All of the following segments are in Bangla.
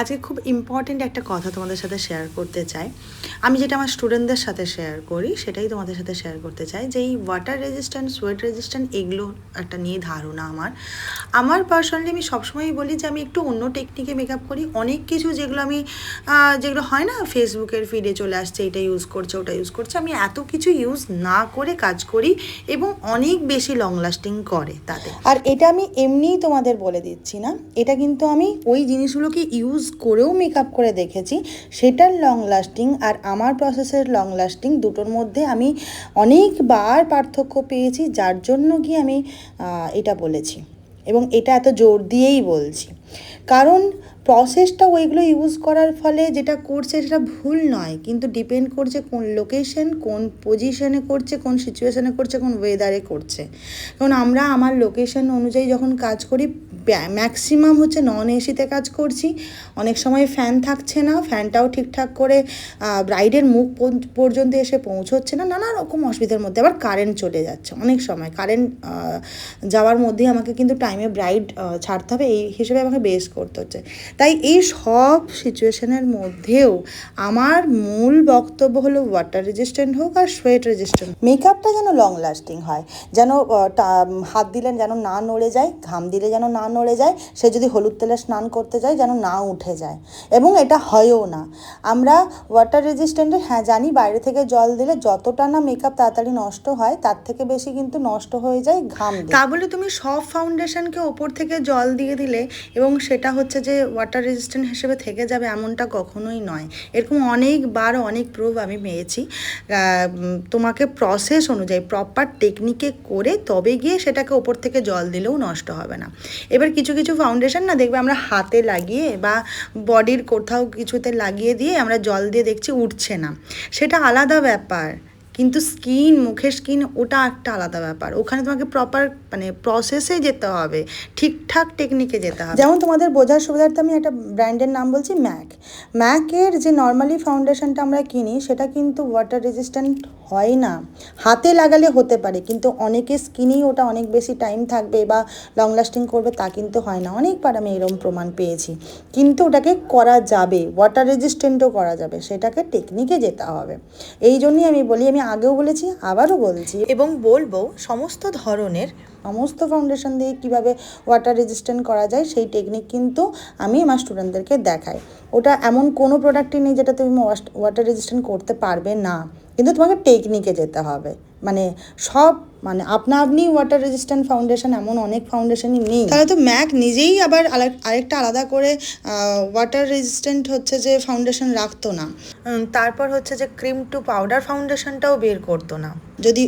আজকে খুব ইম্পর্ট্যান্ট একটা কথা তোমাদের সাথে শেয়ার করতে চাই। আমি যেটা আমার স্টুডেন্টদের সাথে শেয়ার করি, সেটাই তোমাদের সাথে শেয়ার করতে চাই যে এই ওয়াটার রেজিস্ট্যান্ট সোয়েট রেজিস্ট্যান্ট এগুলো একটা নিয়ে ধারণা আমার। আমার পার্সোনালি আমি সবসময়ই বলি যে আমি একটু অন্য টেকনিকে মেকআপ করি। অনেক কিছু যেগুলো আমি যেগুলো হয় না, ফেসবুকের ফিডে চলে আসছে, এটা ইউজ করছে, ওটা ইউজ করছে, আমি এত কিছু ইউজ না করে কাজ করি এবং অনেক বেশি লং লাস্টিং করে তাতে। আর এটা আমি এমনিই তোমাদের বলে দিচ্ছি না। এটা কিন্তু আমি ওই জিনিসগুলোকে ইউজ করেও মেকআপ করে দেখেছি। সেটার লং লাস্টিং আর আমার প্রসেসের লং লাস্টিং দুটোর মধ্যে আমি অনেকবার পার্থক্য পেয়েছি, যার জন্য কি আমি এটা বলেছি। এবং এটা এত জোর দিয়েই বলছি। কারণ প্রসেসটা ওইগুলো ইউজ করার ফলে যেটা করছে সেটা ভুল নয়। কিন্তু ডিপেন্ড করছে কোন লোকেশন কোন পজিশনে করছে, কোন সিচুয়েশনে করছে, কোন ওয়েদারে করছে। কারণ আমরা আমার লোকেশন অনুযায়ী যখন কাজ করি ম্যাক্সিমাম হচ্ছে নন এসিতে কাজ করছি। অনেক সময় ফ্যান থাকছে না ফ্যানটাও ঠিকঠাক করে ব্রাইডের মুখ পর্য- পর্যন্ত এসে পৌঁছচ্ছে না, নানা রকম অসুবিধার মধ্যে আবার কারেন্ট চলে যাচ্ছে অনেক সময়। কারেন্ট যাওয়ার মধ্যেই আমাকে কিন্তু টাইমে ব্রাইড ছাড়তে হবে, এই হিসেবে আমাকে বেস করতে হচ্ছে। তাই এই সব সিচুয়েশনের মধ্যেও আমার মূল বক্তব্য হলো ওয়াটার রেজিস্ট্যান্ট হোক আর সোয়েট রেজিস্ট্যান্ট মেকআপটা যেন লং লাস্টিং হয়, যেন হাত দিলেন যেন না নড়ে যায়, ঘাম দিলে যেন না নড়ে যায়, সে যদি হলুদ তেলে স্নান করতে যায় যেন না উঠে যায়। এবং এটা হয়ও না। আমরা ওয়াটার রেজিস্ট্যান্টে হ্যাঁ জানি বাইরে থেকে জল দিলে যতটা না মেকআপ তাড়াতাড়ি নষ্ট হয়, তার থেকে বেশি কিন্তু নষ্ট হয়ে যায় ঘাম তা বলে তুমি সব ফাউন্ডেশনকে ওপর থেকে জল দিয়ে দিলে এবং সেটা হচ্ছে যে ওয়াটার রেজিস্ট্যান্ট হিসেবে থেকে যাবে এমনটা কখনোই নয়। এরকম অনেকবার অনেক প্রুফ আমি পেয়েছি। তোমাকে প্রসেস অনুযায়ী প্রপার টেকনিকে করে তবে গিয়ে সেটাকে ওপর থেকে জল দিলেও নষ্ট হবে না। এবার কিছু কিছু ফাউন্ডেশন না দেখবে আমরা হাতে লাগিয়ে বা বডির কোথাও কিছুতে লাগিয়ে দিয়ে আমরা জল দিয়ে দেখছি উঠছে না। সেটা আলাদা ব্যাপার। কিন্তু স্কিন, মুখের স্কিন ওটা একটা আলাদা ব্যাপার। ওখানে তোমাকে প্রপার মানে প্রসেসে যেতে হবে, ঠিকঠাক টেকনিকে যেতে হবে। যেমন তোমাদের বোঝার সুবিধার্থে আমি একটা ব্র্যান্ডের নাম বলছি ম্যাক ম্যাকের যে নর্মালি ফাউন্ডেশনটা আমরা কিনি, সেটা কিন্তু ওয়াটার রেজিস্ট্যান্ট হয় না। হাতে লাগালে হতে পারে, কিন্তু অনেকের স্কিনেই ওটা অনেক বেশি টাইম থাকবে বা লং লাস্টিং করবে তা কিন্তু হয় না। অনেকবার আমি এরকম প্রমাণ পেয়েছি। কিন্তু ওটাকে করা যাবে ওয়াটার রেজিস্ট্যান্টও করা যাবে, সেটাকে টেকনিকে যেতে হবে। এই জন্যই আমি বলি, আমি আগেও বলেছি আবারও বলছি। এবং বলব সমস্ত ধরনের সমস্ত ফাউন্ডেশন দিয়ে কীভাবে ওয়াটার রেজিস্ট্যান্ট করা যায় সেই টেকনিক কিন্তু আমি আমার স্টুডেন্টদেরকে দেখাই। ওটা এমন কোনো প্রোডাক্টই নেই যেটা তুমি ওয়াটার রেজিস্ট্যান্ট করতে পারবে না। কিন্তু তোমাকে টেকনিকে যেতে হবে। মানে সব মানে আপনা আপনি ওয়াটার রেজিস্ট্যান্ট ফাউন্ডেশন এমন অনেক ফাউন্ডেশনই নেই। তাহলে তো ম্যাক নিজেই আবার আরেকটা আলাদা করে ওয়াটার রেজিস্ট্যান্ট হচ্ছে যে ফাউন্ডেশন রাখতো না। তারপর হচ্ছে যে ক্রিম টু পাউডার ফাউন্ডেশনটাও বের করতো না। যদি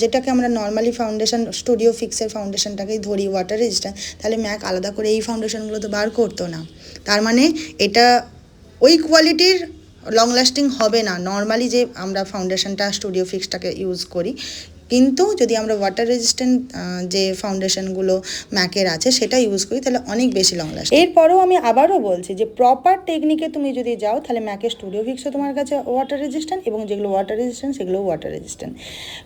যেটাকে আমরা নর্মালি ফাউন্ডেশন স্টুডিও ফিক্সের ফাউন্ডেশনটাকেই ধরি ওয়াটার রেজিস্ট্যান্ট তাহলে ম্যাক আলাদা করে এই ফাউন্ডেশনগুলো তো বার করতো না। তার মানে এটা ওই কোয়ালিটির লং লাস্টিং হবে না। নর্মালি যে আমরা ফাউন্ডেশনটা স্টুডিও ফিক্সটাকে ইউজ করি কিন্তু যদি আমরা ওয়াটার রেজিস্ট্যান্ট যে ফাউন্ডেশনগুলো ম্যাকের আছে সেটা ইউজ করি তাহলে অনেক বেশি লং লাস্ট এরপরেও আমি আবারও বলছি যে প্রপার টেকনিকে তুমি যদি যাও তাহলে ম্যাকের স্টুডিও ফিক্সও তোমার কাছে ওয়াটার রেজিস্ট্যান্ট এবং যেগুলো ওয়াটার রেজিস্ট্যান্ট সেগুলো ওয়াটার রেজিস্ট্যান্ট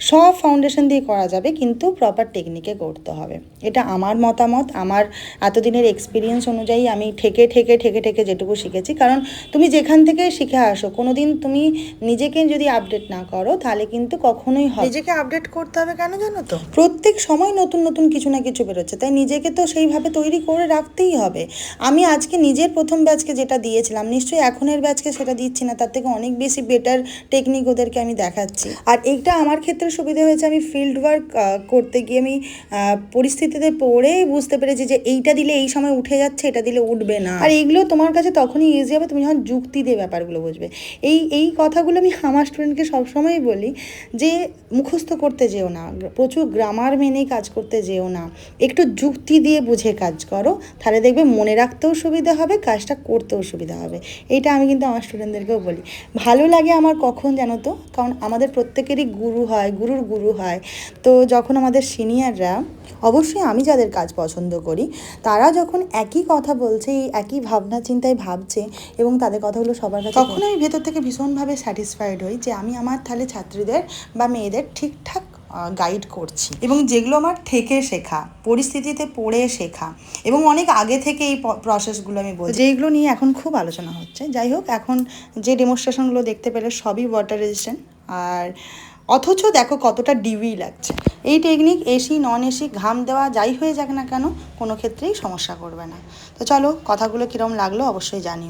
সব ফাউন্ডেশন দিয়ে করা যাবে কিন্তু প্রপার টেকনিকে করতে হবে। এটা আমার মতামত আমার এতদিনের এক্সপিরিয়েন্স অনুযায়ী আমি ঠেকে ঠেকে ঠেকে ঠেকে যেটুকু শিখেছি। কারণ তুমি যেখান থেকে শিখে আসো কোনো দিন তুমি নিজেকে যদি আপডেট না করো তাহলে কিন্তু কখনোই হয় নিজেকে আপডেট করতে হবে কেন জানো তো? প্রত্যেক সময় নতুন নতুন কিছু না কিছু বেরোচ্ছে। তাই নিজেকে তো সেইভাবে তৈরি করে রাখতেই হবে। আমি আজকে নিজের প্রথম ব্যাচকে যেটা দিয়েছিলাম নিশ্চয়ই এখনের ব্যাচকে সেটা দিচ্ছি না তার থেকে অনেক বেশি বেটার টেকনিক ওদেরকে আমি দেখাচ্ছি। আর এইটা আমার ক্ষেত্রে সুবিধা হয়েছে আমি ফিল্ড ওয়ার্ক করতে গিয়ে আমি পরিস্থিতিতে পড়েই বুঝতে পেরেছি যে এইটা দিলে এই সময় উঠে যাচ্ছে এটা দিলে উঠবে না। আর এইগুলো তোমার কাছে তখনই ইজি হবে তুমি যখন যুক্তি দিয়ে ব্যাপারগুলো বুঝবে। এই এই কথাগুলো আমি আমার স্টুডেন্টকে সবসময়ই বলি যে মুখস্থ করতে যেও না। প্রচুর গ্রামার মেনেই কাজ করতে যেও না। একটু যুক্তি দিয়ে বুঝে কাজ করো। তাহলে দেখবে মনে রাখতেও সুবিধা হবে, কাজটা করতেও সুবিধা হবে। এইটা আমি কিন্তু আমার স্টুডেন্টদেরকেও বলি। ভালো লাগে আমার কখন জানো তো? কারণ আমাদের প্রত্যেকেরই গুরু হয়, গুরুর গুরু হয়। তো যখন আমাদের সিনিয়ররা অবশ্যই আমি যাদের কাজ পছন্দ করি, তারা যখন একই কথা বলছে, একই ভাবনা চিন্তায় ভাবছে এবং তাদের কথাগুলো সবার কাছে তখন আমি ভেতর থেকে ভীষণভাবে স্যাটিসফাইড হই যে আমি আমার তাহলে ছাত্রীদের বা মেয়েদের ঠিকঠাক গাইড করছি। এবং যেগুলো আমার থেকে শেখা, পরিস্থিতিতে পড়ে শেখা, এবং অনেক আগে থেকে এই প্রসেসগুলো আমি বলছি। যেইগুলো নিয়ে এখন খুব আলোচনা হচ্ছে, যাই হোক, এখন যে ডেমনস্ট্রেশনগুলো দেখতে পেলে সবই ওয়াটার রেজিস্ট্যান্ট আর অথচ দেখো কতটা ডিউই লাগছে। এই টেকনিক এসি নন এসি ঘাম দেওয়া যাই হয়ে যাক না কেন, কোনো ক্ষেত্রেই সমস্যা করবে না। তো চলো, কথাগুলো কীরকম লাগল অবশ্যই জানিও।